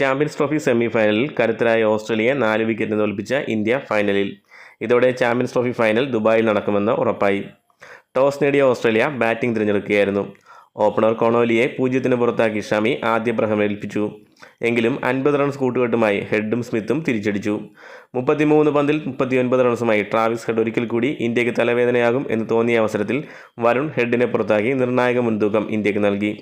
Champions trophy semi ഫൈനലിൽ കരുത്തരായ ഓസ്ട്രേലിയയെ നാല് വിക്കറ്റിന് തോൽപ്പിച്ച ഇന്ത്യ ഫൈനലിൽ. ഇതോടെ ചാമ്പ്യൻസ് ട്രോഫി ഫൈനൽ ദുബായിൽ നടക്കുമെന്ന് ഉറപ്പായി. ടോസ് നേടിയ ഓസ്ട്രേലിയ ബാറ്റിംഗ് തിരഞ്ഞെടുക്കുകയായിരുന്നു. ഓപ്പണർ കൊണോലിയെ പൂജ്യത്തിന് പുറത്താക്കി ഷമി ആദ്യ പ്രഹം ഏൽപ്പിച്ചു. എങ്കിലും അൻപത് റൺസ് കൂട്ടുകെട്ടുമായി ഹെഡും സ്മിത്തും തിരിച്ചടിച്ചു. മുപ്പത്തിമൂന്ന് പന്തിൽ മുപ്പത്തിയൊൻപത് റൺസുമായി ട്രാവിസ് ഹെഡ് ഒരിക്കൽ കൂടി ഇന്ത്യയ്ക്ക് തലവേദനയാകും എന്ന് തോന്നിയ അവസരത്തിൽ വരുൺ ഹെഡിനെ പുറത്താക്കി നിർണായക മുൻതൂക്കം ഇന്ത്യയ്ക്ക് നൽകി.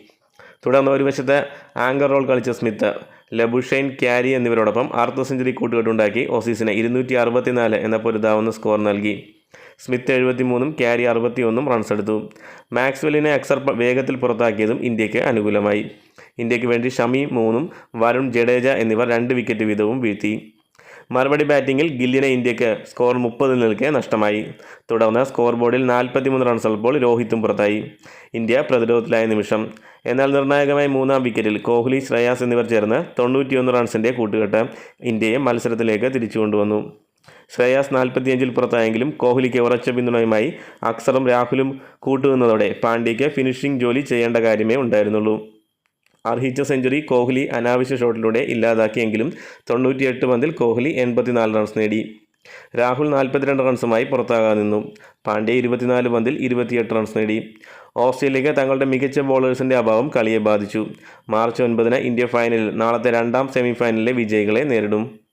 തുടർന്ന് ഒരു വശത്ത് ആങ്കർ റോൾ കളിച്ച സ്മിത്ത് ലബുഷൈൻ ക്യാരി എന്നിവരോടൊപ്പം അർദ്ധ സെഞ്ചുറി കൂട്ടുകെട്ടുണ്ടാക്കി ഓസീസിന് ഇരുന്നൂറ്റി അറുപത്തിനാല് എന്ന പൊരുതാവുന്ന സ്കോർ നൽകി. സ്മിത്ത് എഴുപത്തിമൂന്നും ക്യാരി അറുപത്തിയൊന്നും റൺസ് എടുത്തു. മാക്സ്വെല്ലിനെ അക്സർ വേഗത്തിൽ പുറത്താക്കിയതും ഇന്ത്യയ്ക്ക് അനുകൂലമായി. ഇന്ത്യയ്ക്ക് വേണ്ടി ഷമി മൂന്നും വരുൺ ജഡേജ എന്നിവർ രണ്ട് വിക്കറ്റ് വീതവും വീഴ്ത്തി. മറുപടി ബാറ്റിംഗിൽ ഗില്ലിനെ ഇന്ത്യയ്ക്ക് സ്കോർ മുപ്പതിൽ നിൽക്കെ നഷ്ടമായി. തുടർന്ന് സ്കോർ ബോർഡിൽ നാൽപ്പത്തിമൂന്ന് റൺസ് ഉള്ളപ്പോൾ രോഹിത്തും പുറത്തായി. ഇന്ത്യ പ്രതിരോധത്തിലായ നിമിഷം. എന്നാൽ നിർണായകമായ മൂന്നാം വിക്കറ്റിൽ കോഹ്ലി ശ്രേയാസ് എന്നിവർ ചേർന്ന് തൊണ്ണൂറ്റിയൊന്ന് റൺസിന്റെ കൂട്ടുകെട്ട് ഇന്ത്യയെ മത്സരത്തിലേക്ക് തിരിച്ചു കൊണ്ടുവന്നു. ശ്രേയാസ് നാൽപ്പത്തിയഞ്ചിൽ പുറത്തായെങ്കിലും കോഹ്ലിക്ക് ഉറച്ച പിന്തുണയുമായി അക്സറും രാഹുലും കൂട്ടുനിന്നതോടെ പാണ്ഡ്യയ്ക്ക് ഫിനിഷിംഗ് ജോലി ചെയ്യേണ്ട കാര്യമേ ഉണ്ടായിരുന്നുള്ളൂ. അർഹിച്ച സെഞ്ചുറി കോഹ്ലി അനാവശ്യ ഷോട്ടിലൂടെ ഇല്ലാതാക്കിയെങ്കിലും തൊണ്ണൂറ്റിയെട്ട് പന്തിൽ കോഹ്ലി എൺപത്തിനാല് റൺസ് നേടി. രാഹുൽ നാൽപ്പത്തിരണ്ട് റൺസുമായി പുറത്താകാൻ നിന്നു. പാണ്ഡ്യ ഇരുപത്തിനാല് പന്തിൽ ഇരുപത്തിയെട്ട് റൺസ് നേടി. ഓസ്ട്രേലിയക്ക് തങ്ങളുടെ മികച്ച ബോളേഴ്സിന്റെ അഭാവം കളിയെ ബാധിച്ചു. മാർച്ച് ഒൻപതിന് ഇന്ത്യ ഫൈനലിൽ നാളത്തെ രണ്ടാം സെമിഫൈനലിലെ വിജയികളെ നേരിടും.